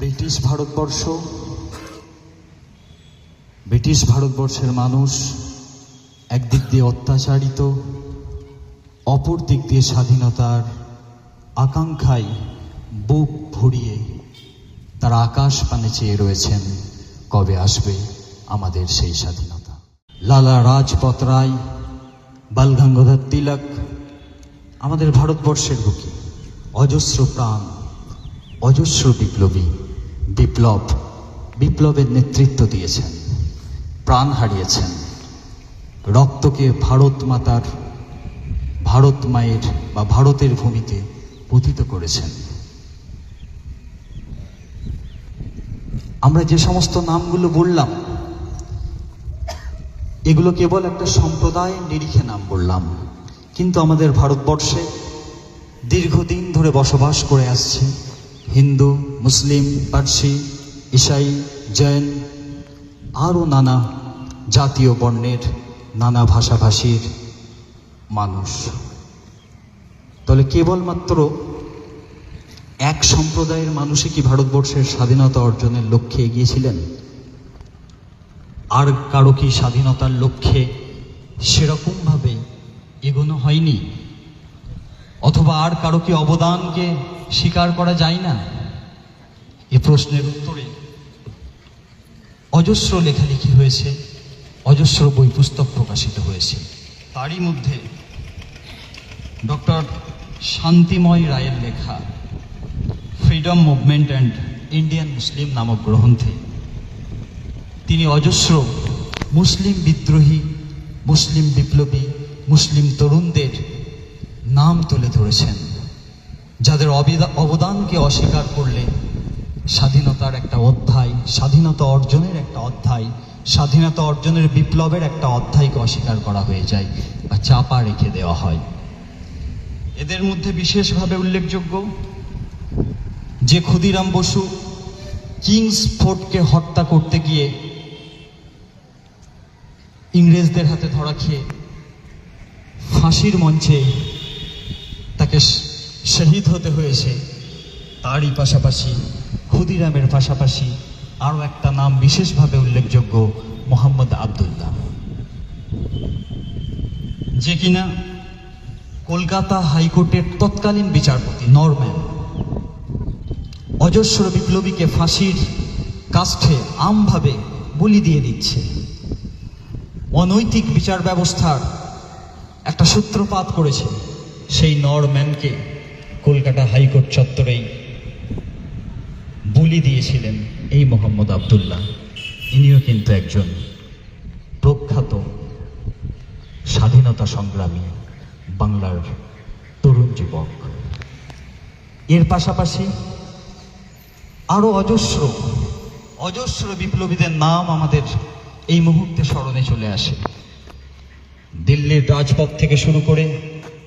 British Bharatvarsha, British ভারতবর্ষের মানুষ একদিক দিয়ে অত্যাচারিত, অপর দিক দিয়ে স্বাধীনতার আকাঙ্ক্ষায় বুক ভরিয়ে তারা আকাশ পানে চেয়ে রয়েছেন। কবে আসবে আমাদের সেই স্বাধীনতা? লালা রাজপথ রায় বালগঙ্গাধর তিলক, আমাদের ভারতবর্ষের বুকে অজস্র প্রাণ, অজস্র বিপ্লবী বিপ্লব, বিপ্লবের নেতৃত্ব দিয়েছেন, প্রাণ হারিয়েছেন। রক্তকে ভারত মাতার, ভারত মায়ের বা ভারতের ভূমিতে পতিত করেছেন। আমরা যে সমস্ত নামগুলো বললাম, এগুলো কেবল একটা সম্প্রদায়ের নিরিখে নাম বললাম, কিন্তু আমাদের ভারতবর্ষে দীর্ঘদিন ধরে বসবাস করে আসছে। হিন্দু, মুসলিম, পার্সি, ইসাই, জৈন, আরও নানা জাতীয় বর্ণের নানা ভাষাভাষীর মানুষ। তাহলে কেবলমাত্র এক সম্প্রদায়ের মানুষই কি ভারতবর্ষের স্বাধীনতা অর্জনের লক্ষ্যে এগিয়েছিলেন? আর কারও কি স্বাধীনতার লক্ষ্যে সেরকমভাবে এগোনো হয়নি? অথবা আর কারও কি অবদানকে স্বীকার করা যায় না? এ প্রশ্নের উত্তরে অজস্র লেখালেখি হয়েছে, অজস্র বই পুস্তক প্রকাশিত হয়েছে। তারই মধ্যে ডক্টর শান্তিময় রায়ের লেখা freedom movement and Indian Muslim নামক গ্রন্থে তিনি অজস্র মুসলিম বিদ্রোহী, মুসলিম বিপ্লবী, মুসলিম তরুণদের নাম তুলে ধরেছেন। যাদের অবিদা- অবদানকে অস্বীকার করলে স্বাধীনতার একটা অধ্যায়, স্বাধীনতা অর্জনের একটা অধ্যায়, স্বাধীনতা অর্জনের বিপ্লবের একটা অধ্যায়কে অস্বীকার করা হয়ে যায় বা চাপা রেখে দেওয়া হয়। এদের মধ্যে বিশেষভাবে উল্লেখযোগ্য যে ক্ষুদিরাম বসু কিংস ফোর্টকে হত্যা করতে গিয়ে ইংরেজদের হাতে ধরা খেয়ে ফাঁসির মঞ্চে তাকে শহীদ হতে হয়েছে। তারই পাশাপাশি ক্ষুদিরামের পাশাপাশি আরও একটা নাম বিশেষভাবে উল্লেখযোগ্য, মোহাম্মদ আবদুল্লাহ। যে কিনা কলকাতা হাইকোর্টের তৎকালীন বিচারপতি নরম্যান অজস্র বিপ্লবীকে ফাঁসির কাষ্ঠে আমভাবে বলি দিয়ে দিচ্ছে। অনৈতিক বিচার ব্যবস্থার একটা সূত্রপাত করেছে সেই নরম্যানকে। কলকাতা হাইকোর্ট চত্বরেই বলি দিয়েছিলেন এই মোহাম্মদ আবদুল্লাহ। ইনিও কিন্তু একজন প্রখ্যাত স্বাধীনতা সংগ্রামী বাংলার তরুণ যুবক। এর পাশাপাশি আরও অজস্র অজস্র বিপ্লবীদের নাম আমাদের এই মুহূর্তে স্মরণে চলে আসে। দিল্লির রাজপথ থেকে শুরু করে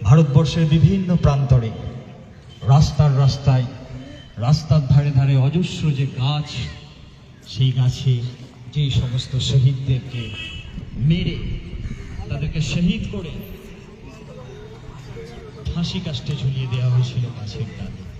ভারতবর্ষের বিভিন্ন প্রান্তরে রাস্তার রাস্তায়, রাস্তার ধারে ধারে অজস্র যে গাছ, সেই গাছে যেই সমস্ত শহীদদেরকে মেরে, তাদেরকে শহীদ করে, ফাঁসি কাষ্টে ঝুলিয়ে দেওয়া হয়েছিল গাছের ডালে।